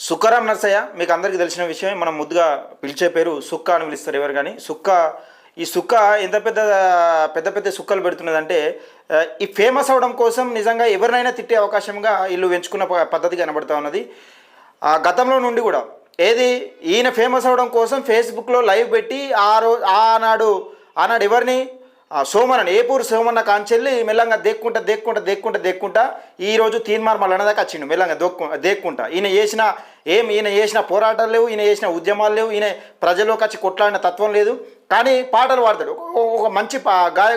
సుక్కరామ్ నర్సయ్య మీకు అందరికీ తెలిసిన విషయం మనం ముద్దుగా పిలిచే పేరు సుక్క అని పిలుస్తారు ఎవరు కానీ. సుక్క ఈ సుక్క ఎంత పెద్ద పెద్ద పెద్ద సుక్కలు పెడుతున్నదంటే ఈ ఫేమస్ అవడం కోసం నిజంగా ఎవరినైనా తిట్టే అవకాశంగా వీళ్ళు వెంచుకున్న ప- పద్ధతి కనబడుతూ ఉన్నది. ఆ గతంలో నుండి కూడా ఏది ఈయన ఫేమస్ అవడం కోసం ఫేస్బుక్లో లైవ్ పెట్టి ఆ రోజు ఆనాడు ఆనాడు ఎవరిని సోమనని ఏపూరు సోమన్న కాంచెల్లి మెల్లంగా దేక్కుంటా దేక్కుంటా దేక్కుంటా దేక్కుంటా ఈరోజు తీర్మార్ మళ్ళీ వచ్చిండు. మెల్లంగా దొక్కు దేక్కుంటా. ఈయన చేసిన ఏం ఈయన చేసిన పోరాటాలు లేవు ఈయన చేసిన ఉద్యమాలు లేవు ఈయన ప్రజల్లోకి వచ్చి కొట్లాడిన తత్వం లేదు. కానీ పాటలు పాడతాడు. ఒక- మంచి పా గాయ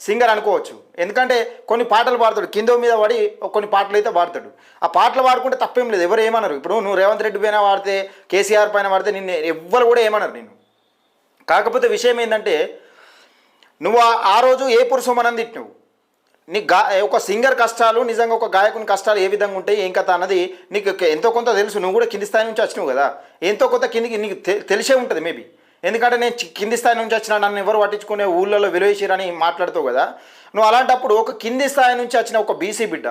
సింగర్ అనుకోవచ్చు. ఎందుకంటే కొన్ని పాటలు పాడతాడు. కింద మీద పడి కొన్ని పాటలు అయితే పాడతాడు. ఆ పాటలు పాడుకుంటే తప్పేం లేదు. ఎవరు ఏమన్నారు ఇప్పుడు నువ్వు రేవంత్ రెడ్డి పైన వాడితే కేసీఆర్ పైన వాడితే నిన్ను ఎవ్వరు కూడా ఏమన్నారు నేను కాకపోతే విషయం ఏంటంటే నువ్వు ఆ- రోజు ఏ పురుషమనంది తిట్టినావు? నీ గా ఒక సింగర్ కష్టాలు నిజంగా ఒక గాయకుని కష్టాలు ఏ విధంగా ఉంటాయి ఏం కథ అన్నది నీకు ఎంతో కొంత తెలుసు. నువ్వు కూడా కింది స్థాయి నుంచి వచ్చినావు కదా. ఎంతో కొంత కిందికి నీకు తెలిసే ఉంటుంది మేబీ ఎందుకంటే నేను కింది స్థాయి నుంచి వచ్చిన నన్ను ఎవరు పట్టించుకునే ఊళ్ళలో విలువేసిరని మాట్లాడుతావు కదా. నువ్వు అలాంటప్పుడు ఒక కింది స్థాయి నుంచి వచ్చిన ఒక బీసీ బిడ్డ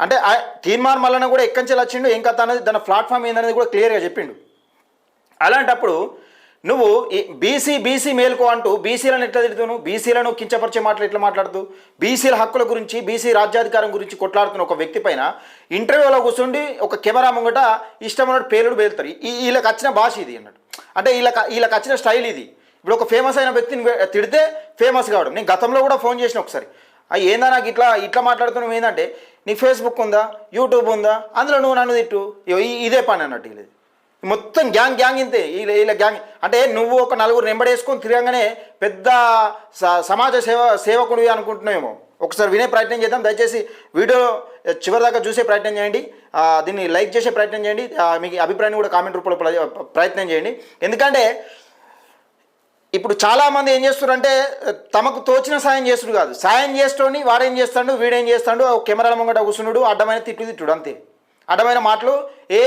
అంటే ఆ తీర్మాన్ మల్లన కూడా ఎక్కడి నుంచి వచ్చిండు ఏం కథ అనేది దాని ప్లాట్ఫామ్ ఏందనేది కూడా క్లియర్గా చెప్పిండు. అలాంటప్పుడు నువ్వు ఈ బీసీ బీసీ మేల్కో అంటూ బీసీలను ఎట్లా తిడుతును బీసీలను కించపరిచే మాటలు ఎట్లా మాట్లాడుతూ బీసీల హక్కుల గురించి బీసీ రాజ్యాధికారం గురించి కొట్లాడుతున్న ఒక వ్యక్తి పైన ఇంటర్వ్యూలో కూర్చుండి ఒక కెమెరా ముంగట ఇష్టమైన పేలుడు పేలుతారు. ఈ వీళ్ళకి వచ్చిన భాష ఇది అన్నట్టు. అంటే వీళ్ళకి వీళ్ళకి వచ్చిన స్టైల్ ఇది. ఇప్పుడు ఒక ఫేమస్ అయిన వ్యక్తిని తిడితే ఫేమస్ కావడం. నేను గతంలో కూడా ఫోన్ చేసిన ఒకసారి. అయ్యి ఏందా నాకు ఇట్లా ఇట్లా మాట్లాడుతున్నావు ఏంటంటే నీ ఫేస్బుక్ ఉందా? యూట్యూబ్ ఉందా? అందులో నువ్వు నన్ను తిట్టు. ఇదే పని అన్నట్టు ఇది మొత్తం గ్యాంగ్ గ్యాంగ్ ఇంతే వీళ్ళ గ్యాంగ్. అంటే నువ్వు ఒక నలుగురు నెంబడేసుకొని తిరగానే పెద్ద స- సమాజ సేవ సేవకుడివి అనుకుంటున్నామేమో ఒకసారి వినే ప్రయత్నం చేద్దాం. దయచేసి వీడియో చివరి దాకా చూసే ప్రయత్నం చేయండి. దీన్ని లైక్ చేసే ప్రయత్నం చేయండి. మీకు అభిప్రాయాన్ని కూడా కామెంట్ రూపంలో ప్రయత్నం చేయండి. ఎందుకంటే ఇప్పుడు చాలామంది ఏం చేస్తున్నారంటే తమకు తోచిన సాయం చేస్తుడు కాదు. సాయం చేస్తోని వాడేం చేస్తాడు? వీడేం చేస్తాడు? ఒక కెమెరాల ముంగట కూర్చున్నాడు అడ్డమైన తిట్టు తిట్టుడు అంతే. అడ్డమైన మాటలు. ఏ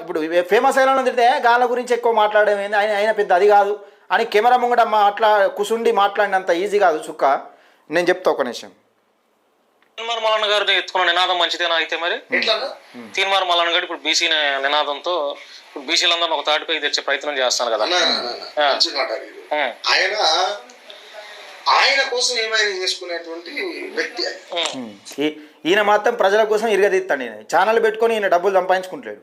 ఇప్పుడు ఫేమస్ అయిన తిడితే గాల గురించి ఎక్కువ మాట్లాడడం ఏంది? ఆయన ఆయన పెద్ద అది కాదు. అని కెమెరా ముంగట మాట్లా కూసుండి మాట్లాడినంత ఈజీ కాదు చుక్క నేను చెప్తా ఒక నిమిషం. తీన్మార్ మల్లన్న గారిని ఎత్తుకున్న నినాదం మంచిదేనా అయితే మరి? తీన్మార్ మల్లన్న గారు ఇప్పుడు బీసీ నినాదంతో ఇప్పుడు బీసీలందరినీ ఒక తాటిపైకి తెచ్చే ప్రయత్నం చేస్తాను కదా. ఆయన ఆయన కోసం ఏమైనా చేసుకునేటువంటి వ్యక్తి ఈయన మాత్రం ప్రజల కోసం ఇరగదీస్తాడు ఈయన. ఛానల్ పెట్టుకొని ఈయన డబ్బులు సంపాదించుకుంటాడు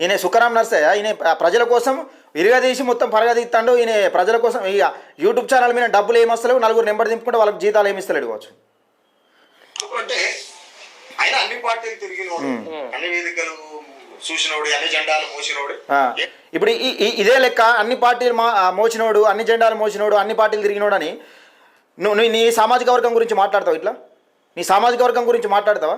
ఈయన సుఖరాం నర్సయ్య ఈయన ప్రజల కోసం ఇరగదీసి మొత్తం పరగదీస్తాడు. ఈయన ప్రజల కోసం ఇక యూట్యూబ్ ఛానల్ మీద డబ్బులు ఏమి వస్తలేవు నలుగురు నెంబర్ దింపుకుంటే వాళ్ళకి జీతాలు ఏమి ఇస్తలేడు కావచ్చు. అంటే ఆయన అన్ని పార్టీలు తిరిగినోడు అన్ని వేదికలు చూసినోడు అన్ని జెండాలు మోసినోడు. ఇప్పుడు ఇదే లెక్క అన్ని పార్టీలు మోచినోడు అన్ని జెండాలు మోచినోడు అన్ని పార్టీలు తిరిగినోడు అని నువ్వు నువ్వు నీ సామాజిక వర్గం గురించి మాట్లాడతావు ఇట్లా? నీ సామాజిక వర్గం గురించి మాట్లాడతావా?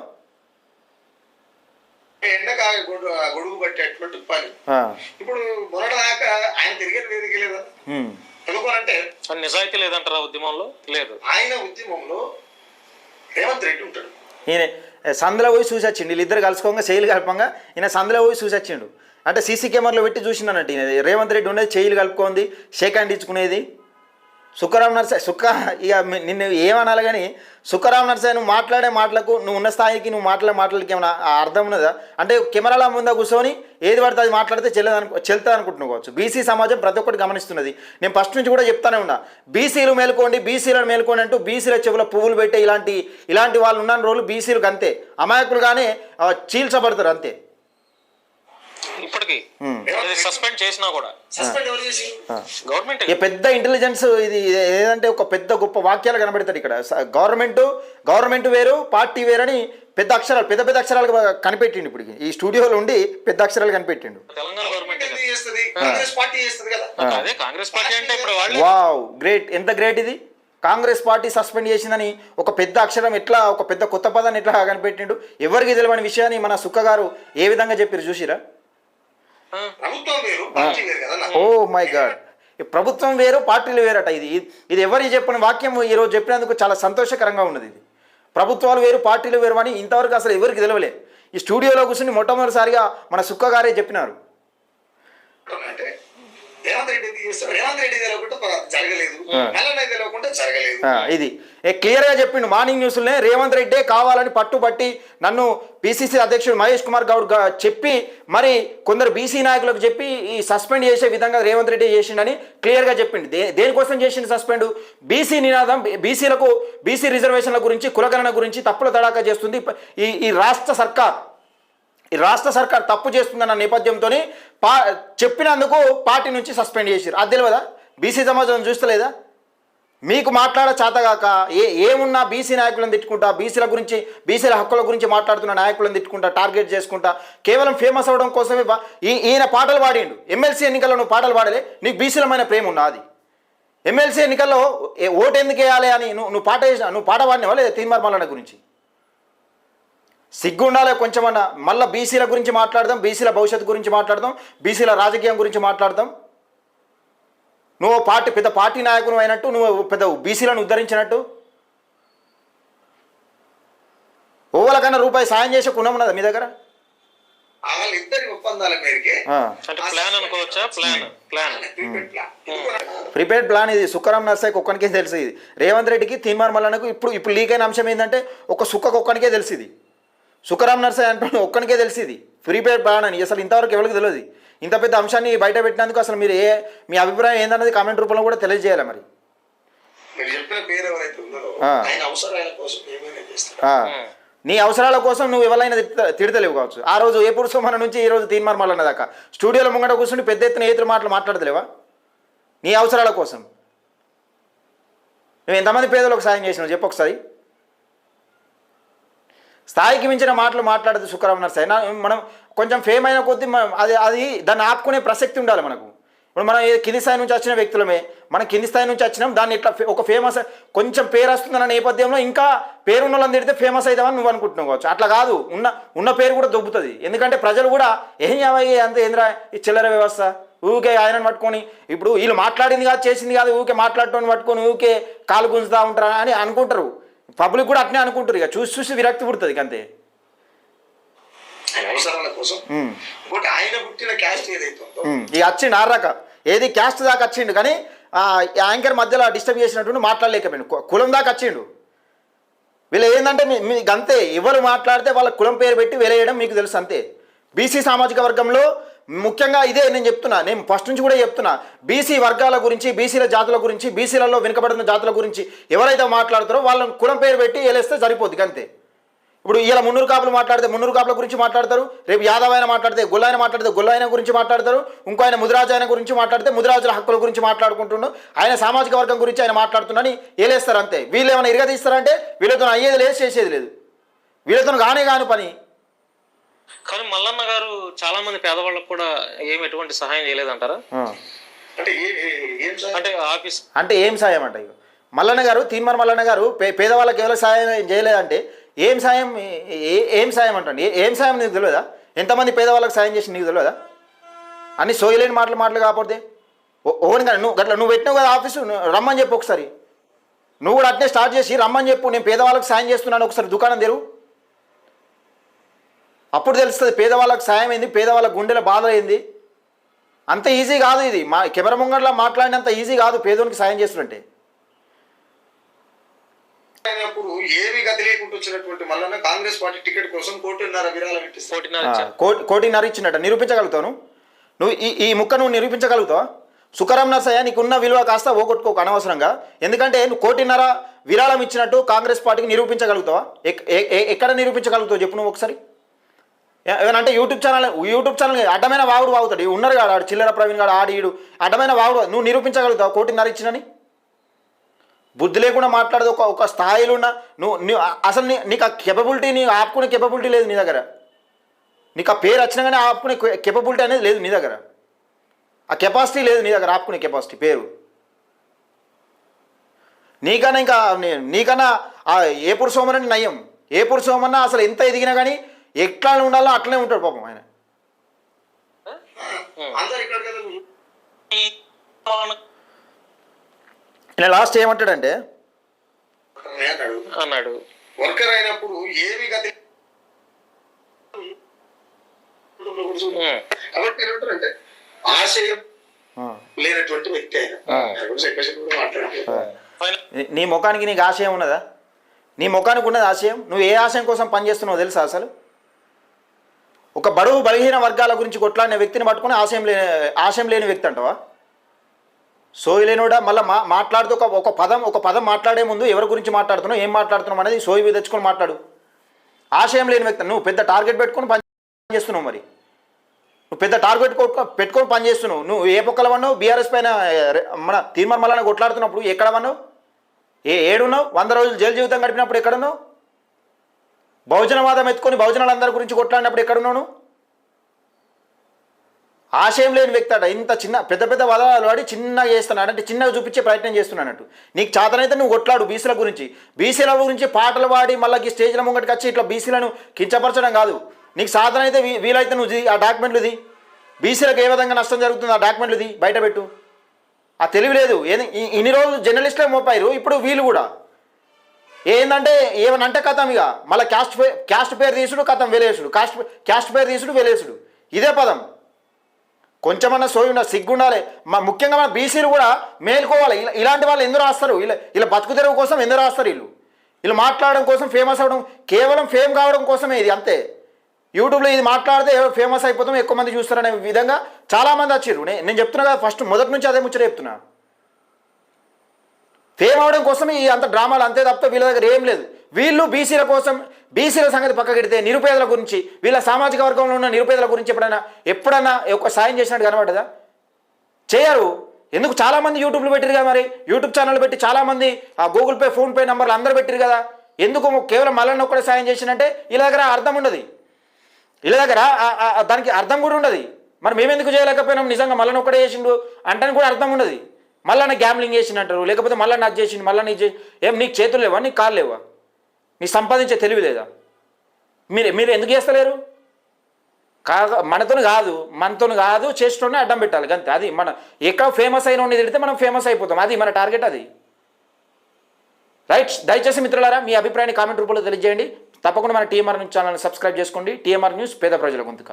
ఎండక గొడుగు గొడుగు పట్టేటువంటి పని ఆ, ఇప్పుడు మొన్నటిదాకా ఆయన తిరిగిన వేదిక లేదా? ఉమ్, ఎందుకనంటే అని నిజాయితీ లేదంటారా ఉద్యమంలో? లేదు. ఆయన ఉద్యమంలో రేవంత్ రెడ్డి ఉంటాడు. ఈయన సందులో పోయి చూసి వచ్చిండు వీళ్ళిద్దరు కలుసుకోగా చేయలు కలపంగా. ఈయన సందులో పోయి చూసి వచ్చిండు అంటే సీసీ కెమెరాలో పెట్టి చూసిండన్నట్టు ఈయన. రేవంత్ రెడ్డి ఉండేది చేయలు కలుపుకుంది షేక్ హ్యాండ్ ఇచ్చుకునేది. సుఖరాం నర్సాయి సుఖ ఇక నిన్ను ఏమనాలి కానీ సుఖరాం నర్సాయి నువ్వు మాట్లాడే మాటలకు నువ్వు ఉన్న స్థాయికి నువ్వు మాట్లాడే మాటలకి ఏమైనా అర్థం ఉన్నదా? అంటే కెమెరాల ముందు కూర్చొని ఏది పడితే అది మాట్లాడితే చెల్లదు అనుకో చెల్తా అనుకుంటున్నావు కావచ్చు. బీసీ సమాజం ప్రతి ఒక్కటి గమనిస్తున్నది. నేను ఫస్ట్ నుంచి కూడా చెప్తానే ఉన్నా. బీసీలు మేలుకోండి బీసీలను మేలుకోండి అంటూ బీసీల చెవుల పువ్వులు పెట్టే ఇలాంటి ఇలాంటి వాళ్ళు ఉన్న రోజులు బీసీలకు అంతే. అమాయకులుగానే చీల్చబడతారు అంతే. ఇప్పటికి. సస్పెండ్ చేసినా కూడా. సస్పెండ్ ఎవరు చేసి? గవర్నమెంట్ పెద్ద ఇంటెలిజెన్స్ ఇది ఏదంటే ఒక పెద్ద గొప్ప వాక్యాలు కనబడతాడు ఇక్కడ. గవర్నమెంట్ గవర్నమెంట్ వేరు పార్టీ వేరని పెద్ద అక్షరాలు పెద్ద పెద్ద అక్షరాలు కనిపెట్టిండు ఇప్పుడు ఈ స్టూడియోలో ఉండి పెద్ద అక్షరాలు కనిపెట్టిండు. తెలంగాణ గవర్నమెంట్ ఎందుకు చేస్తుంది. కాంగ్రెస్ పార్టీ చేస్తుంది కదా. అదే కాంగ్రెస్ పార్టీ అంటే ఇప్పుడు వాళ్ళు వావ్ గ్రేట్ ఎంత గ్రేట్ ఇది? కాంగ్రెస్ పార్టీ సస్పెండ్ చేసిందని ఒక పెద్ద అక్షరం ఎట్లా ఒక పెద్ద కొత్త పదాన్ని ఎట్లా కనిపెట్టిండు? ఎవరికి తెలియని విషయాన్ని మన సుక్క గారు ఏ విధంగా చెప్పారు చూసిరా ప్రభుత్వం వేరు పార్టీ వేరు కదా ఓ మై గాడ్. ప్రభుత్వం వేరు పార్టీలు వేరట ఇది. ఇది ఎవరికి చెప్పిన వాక్యం ఈరోజు చెప్పినందుకు చాలా సంతోషకరంగా ఉన్నది ఇది. ప్రభుత్వాలు వేరు పార్టీలు వేరు అని ఇంతవరకు అసలు ఎవరికి తెలియలే ఈ స్టూడియోలో కూర్చుని మొట్టమొదటిసారిగా మన సుక్క గారే చెప్పినారు. రేవంత్ రెడ్డి రేవంత్ రెడ్డి జరగలేదు. జరగలేదు. ఇది. ఏ క్లియర్గా చెప్పిండు మార్నింగ్ న్యూస్లోనే రేవంత్ రెడ్డే కావాలని పట్టుబట్టి నన్ను పిసిసి అధ్యక్షుడు మహేష్ కుమార్ గౌడ్గా చెప్పి మరి కొందరు బీసీ నాయకులకు చెప్పి ఈ సస్పెండ్ చేసే విధంగా రేవంత్ రెడ్డి చేసిండని క్లియర్గా చెప్పిండు. దే దేనికోసం చేసిండు సస్పెండ్? బీసీ నినాదం బీసీలకు బీసీ రిజర్వేషన్ల గురించి కులగణన గురించి తప్పుల తడాకా చేస్తుంది. ఈ ఈ రాష్ట్ర సర్కార్. రాష్ట్ర సర్కార్ తప్పు చేస్తుందన్న నేపథ్యంతో పా చెప్పినందుకు పార్టీ నుంచి సస్పెండ్ చేశారు అది తెలియదా బీసీ సమాజం చూస్తలేదా? మీకు మాట్లాడ చేతగాక ఏ ఏమున్నా బీసీ నాయకులను తిట్టుకుంటా బీసీల గురించి బీసీల హక్కుల గురించి మాట్లాడుతున్న నాయకులను తిట్టుకుంటా టార్గెట్ చేసుకుంటా కేవలం ఫేమస్ అవడం కోసమే ఈ ఈయన పాటలు పాడిండు. ఎమ్మెల్సీ ఎన్నికల్లో నువ్వు పాటలు పాడలే నీకు బీసీలమైన ప్రేమ ఉన్నది ఎమ్మెల్సీ ఎన్నికల్లో ఓటు ఎందుకు వేయాలి అని నువ్వు నువ్వు పాట నువ్వు పాట పాడినావా లేదా తీన్మార్ గురించి? సిగ్గు ఉండాలి కొంచెమన్నా. మళ్ళీ బీసీల గురించి మాట్లాడదాం బీసీల భవిష్యత్తు గురించి మాట్లాడదాం బీసీల రాజకీయం గురించి మాట్లాడదాం. నువ్వు పార్టీ పెద్ద పార్టీ నాయకుడు అయినట్టు నువ్వు పెద్ద బీసీలను ఉద్ధరించినట్టు. ఓవలకన్నా రూపాయి సాయం చేసే కుణం ఉన్నదా మీ దగ్గర? ప్రిపేర్డ్ ప్లాన్ ఇది. సుక్కరం నర్సాయికి ఒక్కనికే తెలుసు ఇది. రేవంత్ రెడ్డికి తీన్మార్ మల్లన్నకు ఇప్పుడు ఇప్పుడు లీక్ అయిన అంశం ఏంటంటే ఒక సుక్కకు ఒక్కనికే తెలుసు ఇది. సుఖరాం నర్సాయి అంటున్న ఒక్కనికే తెలిసి ఇది. ప్రీపేడ్ ప్లాన్ అని అసలు ఇంతవరకు ఎవరికి తెలియదు ఇంత పెద్ద అంశాన్ని బయట పెట్టినందుకు అసలు మీరు ఏ మీ అభిప్రాయం ఏందన్నది కామెంట్ రూపంలో కూడా తెలియజేయాలి మరి. పేరు. నీ అవసరాల కోసం నువ్వు ఎవరైనా తిడత తిడతలేవు కావచ్చు. ఆ రోజు ఏ పురుషోమన నుంచి ఈ రోజు తీన్మార్ మల్లన్న దాకా. స్టూడియోలో ముంగట కూర్చుని పెద్ద ఎత్తున ఏతులు మాటలు మాట్లాడతలేవా? నీ అవసరాల కోసం. నువ్వు ఎంతమంది పేదలకు సాయం చేసినావు? చెప్పు ఒకసారి. స్థాయికి మించిన మాటలు మాట్లాడదు శుక్రవారం నర్సయ్య. మనం కొంచెం ఫేమ్ అయిన కొద్దీ మనం అది అది దాన్ని ఆపుకునే ప్రసక్తి ఉండాలి మనకు. ఇప్పుడు మనం కింది స్థాయి నుంచి వచ్చిన వ్యక్తులమే మనం కింది స్థాయి నుంచి వచ్చినాం దాన్ని ఇట్లా ఒక ఫేమస్ కొంచెం పేరు వస్తుందన్న నేపథ్యంలో ఇంకా పేరున్న వాళ్ళని తిడితే ఫేమస్ అవుతామని నువ్వు అనుకుంటున్నావు కావచ్చు. అట్లా కాదు ఉన్న ఉన్న పేరు కూడా దొబ్బుతుంది. ఎందుకంటే ప్రజలు కూడా ఏం ఏమయ్యే అంత ఏంద్రా ఈ చిల్లర వ్యవస్థ? ఊకే ఆయనను పట్టుకొని ఇప్పుడు వీళ్ళు మాట్లాడింది కాదు చేసింది కాదు ఊకే మాట్లాడటం పట్టుకొని ఊకే కాలు గుంజుతా ఉంటారా అని అనుకుంటారు. పబ్లిక్ కూడా అట్నే అనుకుంటారు ఇక. చూసి చూసి విరక్తి పుడుతుంది అంతే. ఆయన అవసరాల కోసం. ఉమ్. ఇంకోటి ఆయన పుట్టిన క్యాస్ట్ ఏదైతే ఇక వచ్చిండు ఆర్రాక. ఏది క్యాస్ట్ దాకా వచ్చిండు కానీ యాంకర్ మధ్యలో డిస్టర్బ్ చేసినట్టు మాట్లాడలేకపోయిండు. కులం దాకా వచ్చిండు వీళ్ళు ఏంటంటే మీ మీకు అంతే. ఎవరు మాట్లాడితే వాళ్ళ కులం పేరు పెట్టి వెలేయడం మీకు తెలుసు అంతే. బీసీ సామాజిక వర్గంలో ముఖ్యంగా ఇదే నేను చెప్తున్నా నేను ఫస్ట్ నుంచి కూడా చెప్తున్నా. బీసీ వర్గాల గురించి బీసీల జాతుల గురించి బీసీలలో వెనుకబడిన జాతుల గురించి ఎవరైతే మాట్లాడతారో వాళ్ళని కులం పేరు పెట్టి వేలేస్తే సరిపోద్ది అంతే ఇప్పుడు ఇలా మున్నూరు కాపులు మాట్లాడితే మున్నూరు కాపుల గురించి మాట్లాడతారు రేపు యాదవ్ ఆయన మాట్లాడితే గొల్లాయన మాట్లాడితే గొల్లాయన గురించి మాట్లాడతారు ఇంకో ఆయన ముదిరాజు ఆయన గురించి మాట్లాడితే ముదిరాజుల హక్కుల గురించి మాట్లాడుకుంటుండు ఆయన సామాజిక వర్గం గురించి ఆయన మాట్లాడుతున్నాని ఏలేస్తారు అంతే. వీళ్ళు ఏమైనా ఇరగదీస్తారంటే వీళ్ళతో అయ్యేది లేదు చేసేది లేదు. వీళ్ళతో కానే కాని పని. కానీ మల్లన్న గారు చాలా మంది పేదవాళ్ళకు కూడా ఏమి ఎటువంటి సహాయం చేయలేదంటారా? అంటే అంటే ఆఫీస్ అంటే ఏం సాయం అంట మల్లన్న గారు తీన్మర్ మల్లన్న గారు పే పేదవాళ్ళకి ఎవరు సాయం చేయలేదంటే ఏం సాయం ఏ- సాయం అంటండి ఏ- ఏం సాయం నీకు తెలియదా? ఎంతమంది పేదవాళ్ళకి సాయం చేసి నీకు తెలియదా? అన్ని సోయలేని మాటలు మాటలు కాకపోతే? ఓన్ కానీ నువ్వు గట్లా నువ్వు పెట్టినావు కదా ఆఫీసు నువ్వు రమ్మని చెప్పు ఒకసారి. నువ్వు కూడా అట్నే స్టార్ట్ చేసి రమ్మని చెప్పు నేను పేదవాళ్ళకి సాయం చేస్తున్నాను ఒకసారి దుకాణం తెరువు. అప్పుడు తెలుస్తుంది పేదవాళ్ళకి సాయం ఏంది పేదవాళ్ళ గుండెల బాధ ఏంది అంత ఈజీ కాదు ఇది. మా కెమెరా ముంగట్లో మాట్లాడినంత ఈజీ కాదు పేదోనికి సాయం చేస్తుంటే అయినప్పుడు ఏమి గతి లేకుండా వచ్చినటువంటి మల్లన్న కాంగ్రెస్ పార్టీ టికెట్ కోసం కోటిన్నర విరాళం ఇచ్చినట్ట. నిరూపించగలుగుతావు నువ్వు? ఈ ఈ ముక్క నువ్వు నిరూపించగలుగుతావా? సుఖరాం నర్సయ్య నీకున్న విలువ కాస్త ఓగొట్టుకోకు అనవసరంగా. ఎందుకంటే నువ్వు కోటిన్నర విరాళం ఇచ్చినట్టు కాంగ్రెస్ పార్టీకి నిరూపించగలుగుతావా? ఎక్కడ నిరూపించగలుగుతావు? చెప్పు నువ్వు ఒకసారి. ఏ- యూట్యూబ్ ఛానల్ యూట్యూబ్ ఛానల్ అడ్డమైన వాగుడు వాగుతాడు. ఉన్నారు కాడు ఆడు చిల్లర ప్రవీణ్ గాడు ఆడి ఈడు. అడ్డమైన వాగుడు నువ్వు నిరూపించగలుగుతావు? కోటిన్నర ఇచ్చినని? బుద్ధి లేకుండా మాట్లాడదు ఒక ఒక స్థాయిలో ఉన్న నువ్వు నువ్వు అసలు నీ నీకు ఆ కెపబిలిటీ నీ ఆపుకునే కెపబిలిటీ లేదు నీ దగ్గర. నీకు ఆ పేరు వచ్చినా కానీ ఆపుకునే కెపబిలిటీ అనేది లేదు నీ దగ్గర. ఆ కెపాసిటీ లేదు నీ దగ్గర ఆపుకునే కెపాసిటీ పేరు. నీకన్నా ఇంకా నీకన్నా ఏపూర్ ఏపురు సోమరని నయం? ఏపూర్ సోమన్నా అసలు ఎంత ఎదిగినా కానీ ఎట్లా ఉండాలో అట్లనే ఉంటాడు పాపం ఆయన. ఇలా లాస్ట్ ఏమంటాడంటే? అన్నాడు. అన్నాడు వర్కర్ అయినప్పుడు ఏమి గతి. కాబట్టి ఏమంటారంటే ఆశయం. లేనటువంటి వ్యక్తి ఆయన. నీ ముఖానికి నీకు ఆశయం ఉన్నదా? నీ ముఖానికి ఉన్నది ఆశయం? నువ్వు ఏ ఆశయం కోసం పనిచేస్తున్నావు తెలుసా అసలు? ఒక బడుగు బలహీన వర్గాల గురించి కొట్లాడిన వ్యక్తిని పట్టుకుని ఆశయం లేని ఆశయం లేని వ్యక్తి అంటావా? సోయి లేనివాడా? మళ్ళీ మా మాట్లాడుతూ ఒక ఒక పదం ఒక పదం మాట్లాడే ముందు ఎవరి గురించి మాట్లాడుతున్నావు ఏం మాట్లాడుతున్నావు అనేది సోయి మీద తెచ్చుకొని మాట్లాడు. ఆశయం లేని వ్యక్తి నువ్వు పెద్ద టార్గెట్ పెట్టుకొని పని చేస్తున్నావు మరి. నువ్వు పెద్ద టార్గెట్ పెట్టుకొని పని చేస్తున్నావు. నువ్వు ఏ పొక్కల వన్నావు బీఆర్ఎస్ పైన మన తీర్మాన్ మళ్ళీ కొట్లాడుతున్నప్పుడు ఎక్కడ వన్నావు ఏ ఏడున్నావు? వంద రోజులు జైలు జీవితం గడిపినప్పుడు ఎక్కడున్నావు బహుజనవాదం ఎత్తుకొని భోజనాలందరి గురించి కొట్లాడినప్పుడు ఎక్కడున్నాను ఆశయం లేని వ్యక్తి అట. ఇంత చిన్న పెద్ద పెద్ద వదలాలు వాడి చిన్నగా చేస్తున్నాడు. అంటే చిన్నగా చూపించే ప్రయత్నం చేస్తున్నానట్టు నీకు చేతనైతే నువ్వు కొట్లాడు బీసీల గురించి. బీసీల గురించి పాటలు పాడి మళ్ళీ స్టేజ్ల ముంగటికి వచ్చి ఇట్లా బీసీలను కించపరచడం కాదు. నీకు సాధన అయితే వీ- వీలైతే నువ్వు ఇది- ఆ డాక్యుమెంట్లుది బీసీలకు ఏ విధంగా నష్టం జరుగుతుంది ఆ డాక్యుమెంట్లుది బయట పెట్టు. ఆ తెలివి లేదు. ఏది ఇన్ని రోజులు జర్నలిస్టులే మోపారు ఇప్పుడు వీళ్ళు కూడా. ఏంటంటే ఏమనంటే కథం ఇక. మళ్ళీ క్యాస్ట్ పే క్యాస్ట్ పేరు తీసుడు కథం వెలేసుడు. కాస్ట్ క్యాస్ట్ పేరు తీసుడు వెలేసుడు. ఇదే పదం. కొంచెమన్నా సోయి ఉండాలి సిగ్గుండాలి. మా ముఖ్యంగా మన బీసీలు కూడా మేల్కోవాలి. ఇలా ఇలాంటి వాళ్ళు ఎందుకు రాస్తారు? ఇలా ఇలా బతుకు తెరువు కోసం ఎందుకు రాస్తారు వీళ్ళు? వీళ్ళు మాట్లాడడం కోసం ఫేమస్ అవ్వడం కేవలం ఫేమ్ కావడం కోసమే ఇది అంతే. యూట్యూబ్లో ఇది మాట్లాడితే ఫేమస్ అయిపోతాం ఎక్కువ మంది చూస్తారనే విధంగా చాలామంది వచ్చారు. నేను చెప్తున్నా కదా ఫస్ట్ మొదటి నుంచి అదే ముచ్చట చెప్తున్నా. ఫేమ్ అవడం కోసం ఈ అంత డ్రామాలు అంతే తప్ప వీళ్ళ దగ్గర ఏం లేదు. వీళ్ళు బీసీల కోసం బీసీల సంగతి పక్కకెడితే నిరుపేదల గురించి వీళ్ళ సామాజిక వర్గంలో ఉన్న నిరుపేదల గురించి ఎప్పుడైనా ఎప్పుడన్నా ఒక సాయం చేసినట్టు కనబడదా? చేయరు. ఎందుకు చాలామంది యూట్యూబ్లో పెట్టారు కదా మరి? యూట్యూబ్ ఛానల్ పెట్టి చాలామంది ఆ గూగుల్ పే ఫోన్పే నంబర్లు అందరూ పెట్టారు కదా? ఎందుకు కేవలం మళ్ళీ ఒక్కడే సాయం చేసినంటే వీళ్ళ దగ్గర అర్థం ఉండదు. వీళ్ళ దగ్గర దానికి అర్థం కూడా ఉండదు. మరి మేమెందుకు చేయలేకపోయినాం? నిజంగా మళ్ళీ ఒక్కడే చేసిండు అంటే కూడా అర్థం ఉండదు. మళ్ళీ గ్యామ్లింగ్ చేసిండు అంటారు లేకపోతే మళ్ళీ అది చేసింది మళ్ళీ నీకు ఏం నీకు చేతులు లేవా? నీకు కాళ్ళు లేవా? నీ సంపాదించే తెలివి లేదా? మీరు మీరు ఎందుకు చేస్తలేరు? కా మనతో కాదు మనతో కాదు చేసేటోనే అడ్డం పెట్టాలి అంతే అది మన ఎక్కడ ఫేమస్ అయిన తిడితే మనం ఫేమస్ అయిపోతాం. అది మన టార్గెట్ అది. రైట్ దయచేసి మిత్రులారా మీ అభిప్రాయాన్ని కామెంట్ రూపంలో తెలియజేయండి. తప్పకుండా మన టీఎంఆర్ న్యూస్ ఛానల్ని సబ్స్క్రైబ్ చేసుకోండి. టీఎంఆర్ న్యూస్ పేద ప్రజల గొంతుక.